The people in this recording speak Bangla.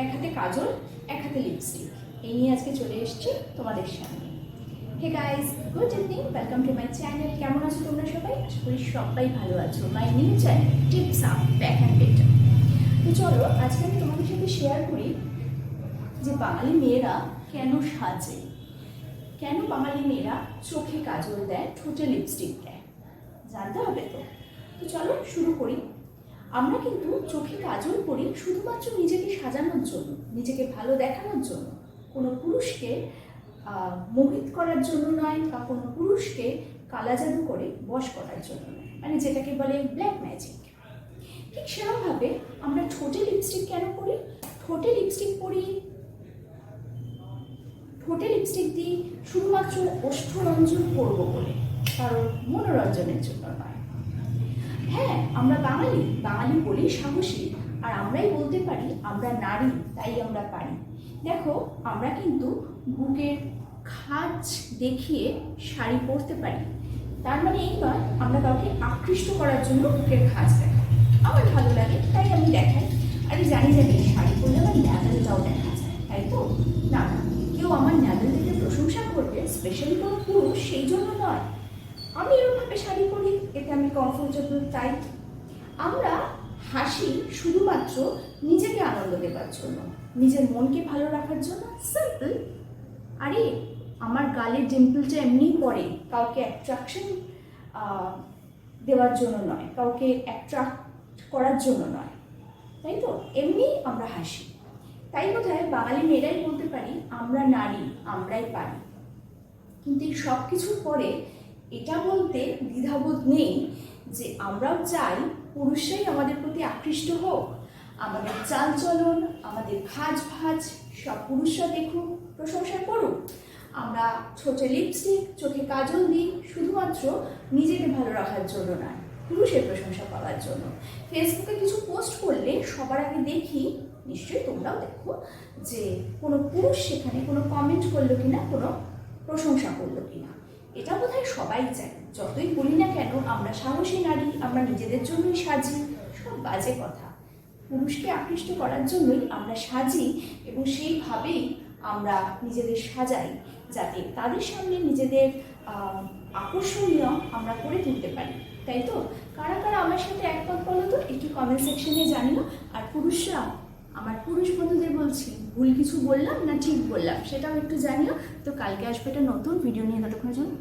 এক হাতে কাজল, এক হাতে লিপস্টিক এই নিয়ে আজকে চলে এসেছি তোমাদের সামনে। Hey guys good evening welcome to my channel কেমন আছো তোমরা সবাই? আশা করি সবাই ভালো আছো। My new channel tips up back and better তো চলো, আজকে আমি তোমাদের সাথে শেয়ার করি যে বাঙালি মেয়েরা কেন সাজে? কেন বাঙালি মেয়েরা চোখে কাজল দেয়, ঠোঁটে লিপস্টিক দেয়? জানতে হবে তো? তো চলো, শুরু করি। আমরা কিন্তু চোখে কাজল করি শুধুমাত্র নিজেকে সাজানোর জন্য, নিজেকে ভালো দেখানোর জন্য। কোনো পুরুষকে মোহিত করার জন্য নয়, বা কোনো পুরুষকে কালা জাদু করে বশ করার জন্য নয়। মানে যেটাকে বলে ব্ল্যাক ম্যাজিক ঠিক সেরকমভাবে আমরা ঠোঁটে লিপস্টিক কেন করি ঠোঁটে লিপস্টিক পরি, ঠোঁটে লিপস্টিক দিই শুধুমাত্র ওষ্ঠরঞ্জন করব বলে, কারণ মনোরঞ্জনের জন্য নয়। হ্যাঁ আমরা বাঙালি বাঙালি বলেই সাহসী। আর আমরাই বলতে পারি, আমরা নারী, তাই আমরা পারি। দেখো, আমরা কিন্তু বুকের খাজ দেখিয়ে শাড়ি পরতে পারি। তার মানে এই নয়, আমরা কাউকে আকৃষ্ট করার জন্য বুকের খাজ দেখাই। আমার ভালো লাগে, তাই আমি দেখাই। আমি জানি জানি শাড়ি পরলে আমার ন্যাবেলটাও দেখা যায়, তাই তো? না কেউ আমার ন্যাবেল দেখে প্রশংসা করবে স্পেশালি কোনো পুরুষ, সেই জন্য নয়। আমি এরকমভাবে শাড়ি পরি, এতে কমফোর্টেবল তাই? আমরা হাসি শুধুমাত্র নিজেকে আনন্দ দেওয়ার জন্য, নিজের মনকে ভালো রাখার জন্য সিম্পল আরে, আমার গালের ডিম্পলটা এমনি পড়ে, কাউকে অ্যাট্রাকশন দেওয়ার জন্য নয়, কাউকে অ্যাট্রাক্ট করার জন্য নয়, তাই তো? এমনি আমরা হাসি। তাই বোধহয় বাঙালি মেয়েরাই বলতে পারি, আমরা নারী, আমরাই পারি। কিন্তু এই সব কিছুর পরে এটা বলতে দ্বিধাবোধ নেই যে আমরাও চাই পুরুষরাই আমাদের প্রতি আকৃষ্ট হোক। আমাদের চালচলন আমাদের খাজ ভাজ, সব পুরুষরা দেখুক, প্রশংসা করুক। আমরা ছোটে লিপস্টিক চোখে কাজল দিই, শুধুমাত্র নিজেকে ভালো রাখার জন্য নয়, পুরুষের প্রশংসা পাওয়ার জন্য। ফেসবুকে কিছু পোস্ট করলে সবার আগে দেখি, নিশ্চয়ই তোমরাও দেখো, যে কোনো পুরুষ সেখানে কোনো কমেন্ট করল কিনা, কোনো প্রশংসা করল কিনা। এটা বোধহয় সবাই চায় যতই বলি না কেন, আমরা সাহসী নারী, আমরা নিজেদের জন্যই সাজি। সব বাজে কথা। পুরুষকে আকৃষ্ট করার জন্যই আমরা সাজি এবং সেইভাবেই আমরা নিজেদের সাজাই, যাতে তাদের সামনে নিজেদের আকর্ষণীয় আমরা করে তুলতে পারি। তাই তো? কারা কারা আমার সাথে একমত বলো তো? একটু কমেন্ট সেকশনে জানিও। আর পুরুষরা? আমার পুরুষ বন্ধুদের বলছি, ভুল কিছু বললাম না ঠিক বললাম? সেটাও একটু জানিও। তো কালকে আসবে একটা নতুন ভিডিও নিয়ে ততক্ষণের জন্য।